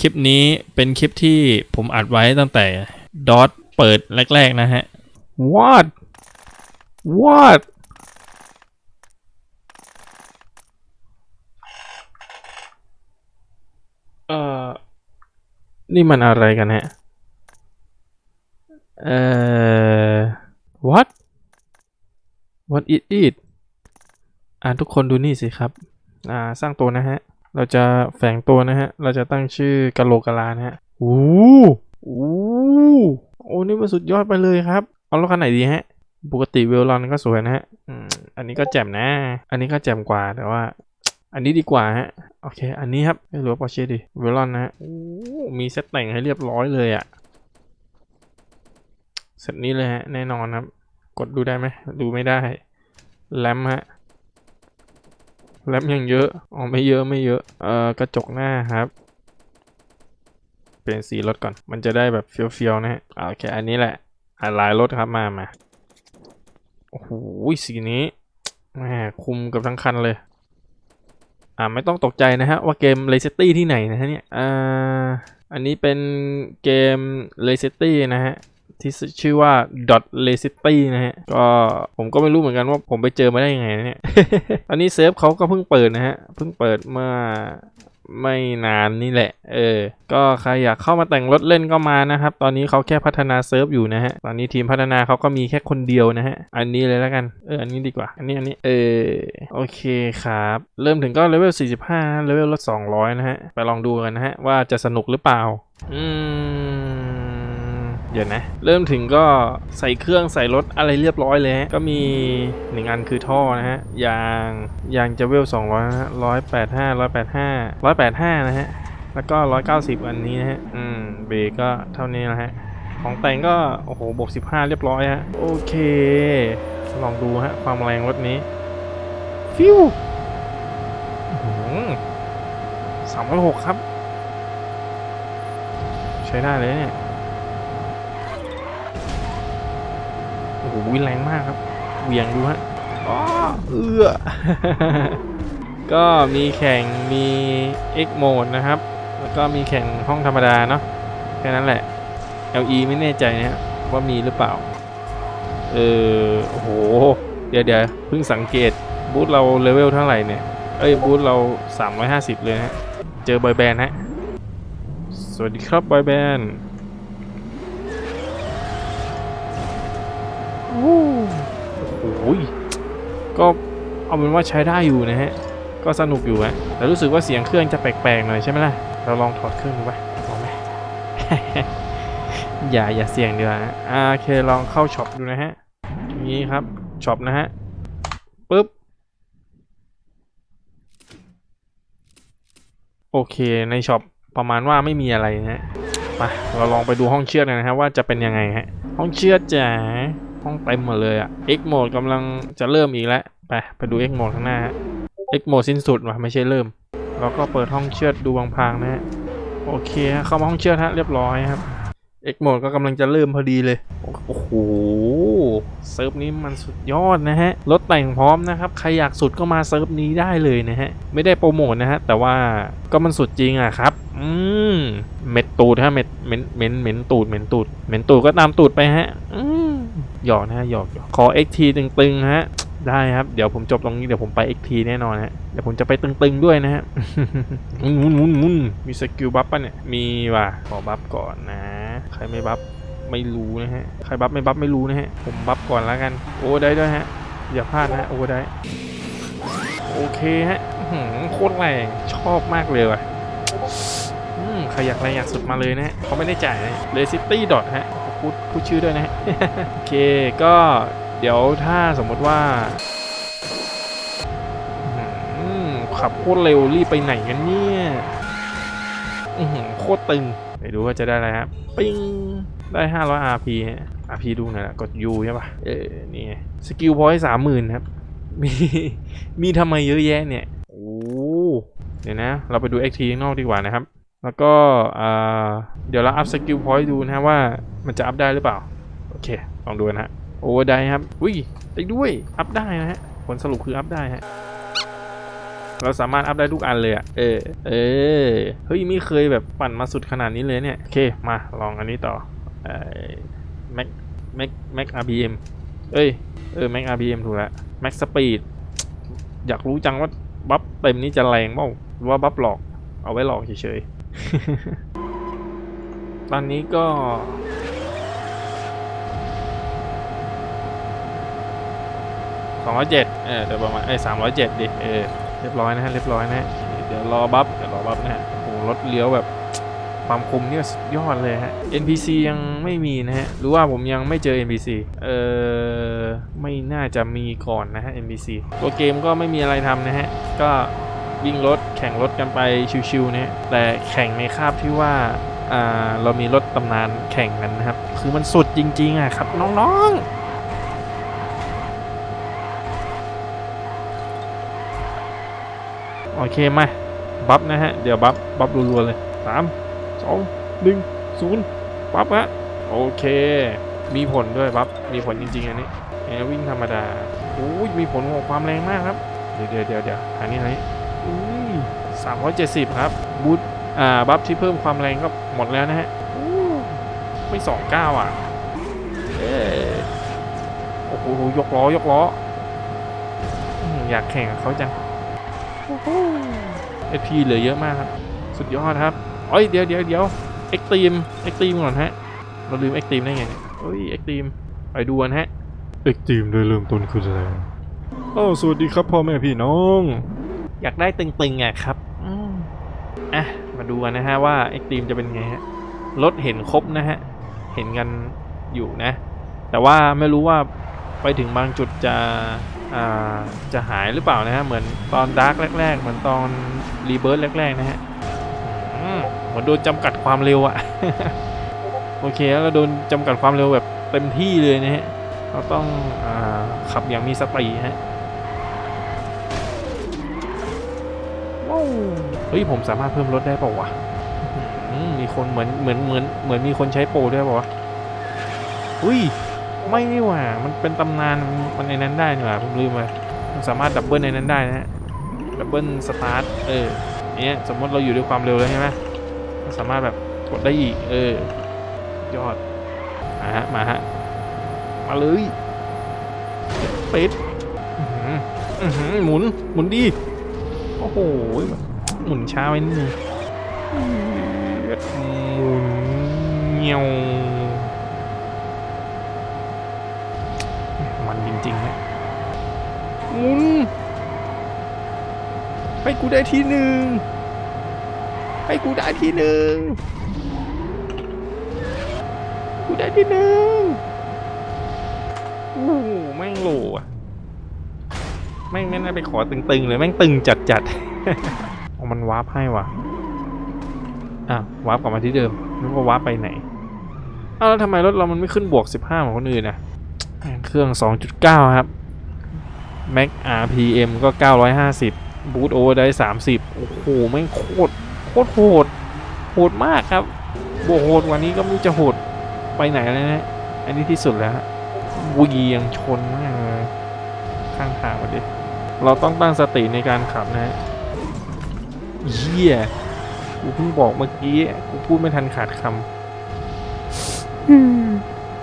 คลิปนี้เป็นคลิปที่ผมอัดไว้ตั้งแต่ดอทเปิดแรก ๆ นะฮะ what what เอ่อ นี่มันอะไรกันฮะ เอ่อ what what is it อ่าทุกคนดูนี่สิครับ อ่า สร้างตัวนะฮะ เราจะแฝงตัวนะฮะ เราจะตั้งชื่อกะโหลกกะลานะฮะโอ้โอ้โอ้นี่มันสุดยอดไปเลยครับ เอารถคันไหนดีฮะ ปกติเวลลอนก็สวยนะฮะอืมอันนี้ก็แจ่มนะ อันนี้ก็แจ่มกว่าแต่ว่า อันนี้ดีกว่าฮะ โอเค อันนี้ครับไม่รู้ว่าปอร์เช่ดิเวลลอนนะฮะโอ้มีเซตแต่งให้เรียบร้อยเลยอะเซตนี้เลยฮะ แน่นอนครับ กดดูได้ไหมดูไม่ได้แรมฮะ แรมยังเยอะ อ๋อไม่เยอะไม่เยอะ เอ่อกระจกหน้าครับ เปลี่ยนสีรถก่อน มันจะได้แบบเฟี้ยวๆนะฮะอ่าโอเคอันนี้แหละอ่าลายรถครับมามา โอ้โหสีนี้แหมคุมกับทั้งคันเลย อ่าไม่ต้องตกใจนะฮะว่าเกม l a c e t y ที่ไหนนะฮะเนี่ย อ่า อันนี้เป็นเกม l a c e t y นะฮะ ที่ชื่อว่า dot l a c i t y นะฮะ ก็ผมก็ไม่รู้เหมือนกันว่าผมไปเจอมาได้ยังไงเนี่ยตอนนี้เซิร์ฟเขาก็เพิ่งเปิดนะฮะ เพิ่งเปิดเมื่อไม่นานนี่แหละ เออ ก็ใครอยากเข้ามาแต่งรถเล่นก็มานะครับ ตอนนี้เขาแค่พัฒนาเซิร์ฟอยู่นะฮะ ตอนนี้ทีมพัฒนาเขาก็มีแค่คนเดียวนะฮะ อันนี้เลยแล้วกัน เออ อันนี้ดีกว่า อันนี้ อันนี้ เออ โอเคครับ เริ่มถึงก็เลเวล 45 เลเวลลด200 นะฮะ ไปลองดูกันนะฮะ ว่าจะสนุกหรือเปล่า อืม ดี๋ยวนะ เริ่มถึงก็ใส่เครื่องใส่รถอะไรเรียบร้อยเลยฮะก็มีหนึ่งอันคือท่อนะฮะยางยางจะเวล200นะฮะ185 185 185นะฮะแล้วก็190อันนี้นะฮะอืมเบรกก็เท่านี้นะฮะของแต่งก็โอ้โหบวก15เรียบร้อยฮะโอเค ลองดูฮะความแรงรถนี้ฟิวสามร้อยหกครับ ใช้ได้เลยเนี่ย อ้โหแรงมากครับเหวี่ยงดูฮะอ๋อเอื้อก็มีแข่งมี X mode นะครับ แล้วก็มีแข่งห้องธรรมดาเนาะแค่นั้นแหละ LE ไม่แน่ใจนะฮะว่ามีหรือเปล่า เออโอ้โห เดี๋ยวเดี๋ยวเพิ่งสังเกตบูธเราเลเวลเท่าไหร่เนี่ย เอ้ยบูธเรา 350 เลยนะฮะเจอบอยแบนด์ฮะ สวัสดีครับบอยแบนด์ โอ้โหก็เอาเป็นว่าใช้ได้อยู่นะฮะ ก็สนุกอยู่ฮะ แต่รู้สึกว่าเสียงเครื่องจะแปลกๆหน่อยใช่ไหมล่ะ เราลองถอดเครื่องดูไหมลองไหมอย่าอย่าเสี่ยงดีกว่าฮะอ่าโอเคลองเข้าช็อปดูนะฮะนี้ครับช็อปนะฮะปึ๊บโอเคในช็อปประมาณว่าไม่มีอะไรนะฮะไปเราลองไปดูห้องเชือดกันนะครับว่าจะเป็นยังไงฮะห้องเชือดจ๋า ห้องเต็มหมดเลยอะ X mode กำลังจะเริ่มอีกแล้ว ไป ไปดู X mode ข้างหน้าฮะ X mode สิ้นสุดว่ะไม่ใช่เริ่มเราก็เปิดห้องเชือดดูพางนะฮะ โอเคฮะเข้ามาห้องเชือดฮะเรียบร้อยครับ X mode ก็กำลังจะเริ่มพอดีเลย โอ้โห เซิร์ฟนี้มันสุดยอดนะฮะ รถแต่งพร้อมนะครับ ใครอยากสุดก็มาเซิร์ฟนี้ได้เลยนะฮะ ไม่ได้โปรโมทนะฮะ แต่ว่าก็มันสุดจริงอะครับ อืม เม็ดตูดฮะ เม็ด เม็ดเม็ดเม็ดตูด เม็ดตูด เม็ดตูดก็ตามตูดไปฮะ อืม หยอกนะฮะหยอกหยอกขอ XT ตึงๆฮะได้ครับ เดี๋ยวผมจบตรงนี้เดี๋ยวผมไป XT แน่นอนฮะเดี๋ยวผมจะไปตึงๆด้วยนะฮะมุนมุนมุนมุนมีสกิลบัฟป่ะเนี่ยมีว่ะขอบัฟก่อนนะ ใครไม่บัฟไม่รู้นะฮะใครบัฟไม่บัฟไม่รู้นะฮะผมบัฟก่อนแล้วกัน โอ้ได้ด้วยฮะอย่าพลาดนะฮะโอ้ได้โอเคฮะอื้อหือโคตรแรงชอบมากเลยว่ะอืมใครอยากแรงอยากสุดมาเลยนะฮะเขาไม่ได้จ่ายนะเลซิตี้ดอทฮะ พูดชื่อด้วยนะฮะโอเคก็เดี๋ยวถ้าสมมติว่าขับโคตรเร็วรีบไปไหนกันเนี่ยโคตรตึง ไปดูว่าจะได้อะไรครับปิ้งได้ 500 RP ฮะ RP ดูหน่อยละกด U ใช่ปะเออนี่ไงสกิลพอยต์สามหมื่นครับ มีมีทำไมเยอะแยะเนี่ย โอ้เดี๋ยวนะ เราไปดู XT ข้างนอกดีกว่านะครับ แล้วก็เดี๋ยวเราอัพสกิลพอยต์ดูนะฮะว่ามันจะอัพได้หรือเปล่า โอเค ลองดูนะฮะโอเวอร์ได้ครับ อุ้ยได้ด้วย อัพได้นะฮะ ผลสรุปคืออัพได้ฮะ เราสามารถอัพได้ทุกอันเลยอะเออ เออ เฮ้ยไม่เคยแบบปั่นมาสุดขนาดนี้เลยเนี่ย โอเค มาลองอันนี้ต่อไอ้แม็กแม็กแม็ก RBM เอ้ย เออแม็ก RBM ถูกแล้วแม็กสปีด อยากรู้จังว่าบัฟเต็มนี้จะแรงเปล่าหรือว่าบัฟหลอก เอาไว้หลอกเฉยๆ ตอนนี้ก็สองร้อยเจ็ดเออเดี๋ยวประมาณไอ้สามร้อยเจ็ดดิ เออ เรียบร้อยนะฮะ เรียบร้อยนะ เดี๋ยวรอบัฟ เดี๋ยวรอบัฟนะฮะ โอ้โหรถเลี้ยวแบบความคมเนี่ยสุดยอดเลยฮะ NPC ยังไม่มีนะฮะ หรือว่าผมยังไม่เจอ NPC เออไม่น่าจะมีก่อนนะฮะ NPC ตัวเกมก็ไม่มีอะไรทำนะฮะ ก็ วิ่งรถแข่งรถกันไปชิวๆนะฮะแต่แข่งในคาบที่ว่าอ่าเรามีรถตำนานแข่งกันนะครับ คือมันสุดจริงๆอะครับน้องๆโอเคมาบัฟนะฮะ เดี๋ยวบัฟบัฟรัวๆเลยสามสองหนึ่งศูนย์บัฟฮะโอเค มีผลด้วยบัฟมีผลจริงๆอันนี้แอวิ่งธรรมดาโอ้ยมีผลของความแรงมากครับ เดี๋ยวเดี๋ยวเดี๋ยวเดี๋ยวอันนี้อันนี้ สามร้อยเจ็ดสิบครับบูทอ่าบัฟที่เพิ่มความแรงก็หมดแล้วนะฮะอู้ไม่สองเก้าอะเอ้ยโอ้โหยกล้อยกล้ออืมอยากแข่งกับเขาจังเอพีเหลือเยอะมากครับ สุดยอดครับเอ้ยเดี๋ยวเดี๋ยวเดี๋ยวเอ็กตีมเอ็กตีมก่อนฮะ เราลืมเอ็กตีมได้ไงเนี่ยเฮ้ยเอ็กตีมไปดูกันฮะเอ็กตีมโดยเริ่มต้นคืออะไรโอ้สวัสดีครับพ่อแม่พี่น้อง อยากได้ตึงๆอะครับอืมอะมาดูกันนะฮะว่าเอ็กตีมจะเป็นไงฮะรถเห็นครบนะฮะ เห็นกันอยู่นะ แต่ว่าไม่รู้ว่าไปถึงบางจุดจะอ่าจะหายหรือเปล่านะฮะ เหมือนตอนดาร์กแรก ๆ เหมือนตอนรีเบิร์ตแรก ๆ นะฮะอืมเหมือนโดนจำกัดความเร็วอะโอเคแล้วเราโดนจำกัดความเร็วแบบเต็มที่เลยนะฮะ เราต้องอาขับอย่างมีสติฮะว้าว เฮ้ยผมสามารถเพิ่มรถได้เปล่าวะมีคนเหมือนเหมือนเหมือนเหมือนมีคนใช้โปรด้วยเปล่าวะอุ้ยไม่นี่หว่ามันเป็นตำนานมันในนั้นได้นี่หว่าผมลืมไปมันสามารถดับเบิลในนั้นได้นะฮะดับเบิลสตาร์ทเออเนี้ยสมมติเราอยู่ด้วยความเร็วแล้วใช่ไหมมันสามารถแบบกดได้อีกเออยอดมาฮะมาฮะมาเลยเป็ดอื้อหือหมุนหมุนดี โอ้โห หมุนช้าไปนิดนึงหมุนเงียวมันจริงๆนะหมุนให้กูได้ที่หนึ่งให้กูได้ที่หนึ่งกูได้ที่หนึ่งโอ้โหแม่งโหลอะ แม่งไม่น่าไปขอตึงๆเลยแม่งตึงจัดๆเอามันวาร์ปให้ว่ะอะวาร์ปกลับมาที่เดิมนึกว่าวาร์ปไปไหนอ้าวแล้วทำไมรถเรามันไม่ขึ้นบวก 15เหมือนคนอื่นนะเครื่อง 2.9 ครับ Mac RPM ก็ 950 Boot Over ได้ 30 โอ้โหแม่งโคตรโคตรโหด โหดมากครับบวกโหดกวันนี้ก็ไม่จะโหดไปไหนแล้วนะ อันนี้ที่สุดแล้วเวียงชนมากเลยข้างทางมาดิ เราต้องตั้งสติในการขับนะฮะเยี่ยกูเพิ่งบอกเมื่อกี้กูพูดไม่ทันขาดคำ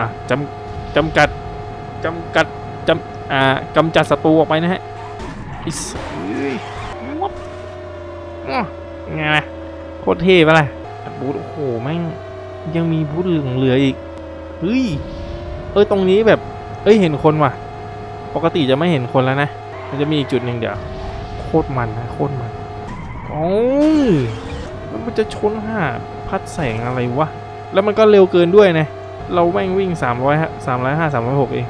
อะจำจำกัดจำกัดจำอ่ากำจัดศัตรูออกไปนะฮะอิสเอ้ยวับอ้อไงล่ะโคตรเท่ปะล่ะบูธโอ้โหแม่งยังมีบูธเหลืองเหลืออีกเฮ้ยเอ้ยตรงนี้แบบ เอ้ยเห็นคนว่ะ ปกติจะไม่เห็นคนแล้วนะ มันจะมีอีกจุดหนึ่งเดี๋ยว โคตรมันนะโคตรมันโอ้ยมันจะชนหาพัดแสงอะไรวะ แล้วมันก็เร็วเกินด้วยนะ เราแม่งวิ่ง 300ฮะ305 306 เอง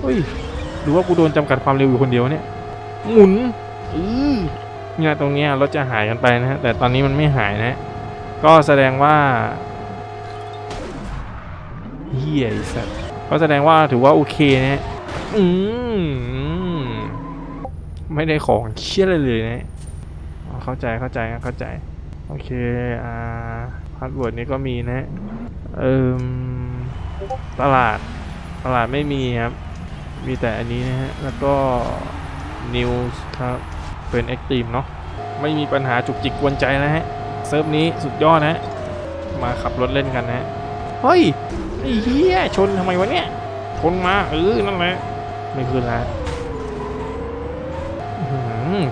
เฮ้ยหรือว่ากูโดนจำกัดความเร็วอยู่คนเดียวเนี่ย หมุนอือเนี่ยตรงเนี้ยรถจะหายกันไปนะฮะ แต่ตอนนี้มันไม่หายนะ ก็แสดงว่าเฮียไอ้สัสก็แสดงว่าถือว่าโอเคนะอืม ไม่ได้ของเชี่ยอะไรเลยนะเข้าใจเข้าใจเข้าใจ โอเค อ่าพาสเวิร์ดนี้ก็มีนะ เอิมตลาด ตลาดไม่มีครับ มีแต่อันนี้นะฮะ แล้วก็ News ครับ เป็น Extreme เนาะ ไม่มีปัญหาจุกจิกกวนใจนะฮะ เซิร์ฟนี้สุดยอดนะฮะ มาขับรถเล่นกันนะฮะ เฮ้ยไอ้เหี้ยชนทำไมวะเนี่ย ชนมา เออ นั่นแหละ ไม่ขึ้นแล้ว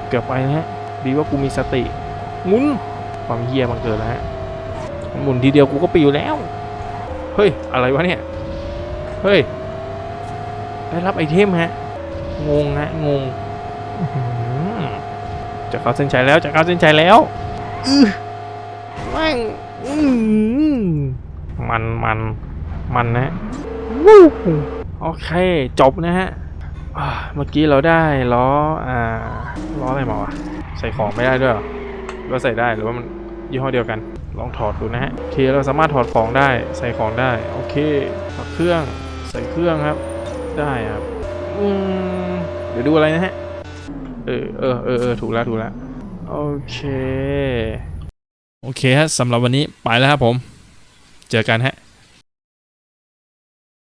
เกือบไปนะฮะ ดีว่ากูมีสติหมุนความเฮี้ยมันเกิดแล้วฮะหมุนทีเดียวกูก็ปิวแล้ว เฮ้ย อะไรวะเนี่ย เฮ้ย ได้รับไอเทมฮะ งงฮะ งงจะเข้าเส้นชัยแล้ว จะเข้าเส้นชัยแล้วอือแม่งมันมันมันนะโอเค จบนะฮะ เมื่อกี้เราได้ล้ออ่าล้ออะไรมาวะใส่ของไม่ได้ด้วยเหรอหรือว่าใส่ได้หรือว่ามันยี่ห้อเดียวกัน ลองถอดดูนะฮะโอเคเราสามารถถอดของได้ใส่ของได้โอเคถอดเครื่องใส่เครื่องครับ ได้ครับอืมเดี๋ยวดูอะไรนะฮะเออเออเออเออถูกแล้วถูกแล้วโอเค โอเคฮะสำหรับวันนี้ไปแล้วครับผม เจอกันฮะ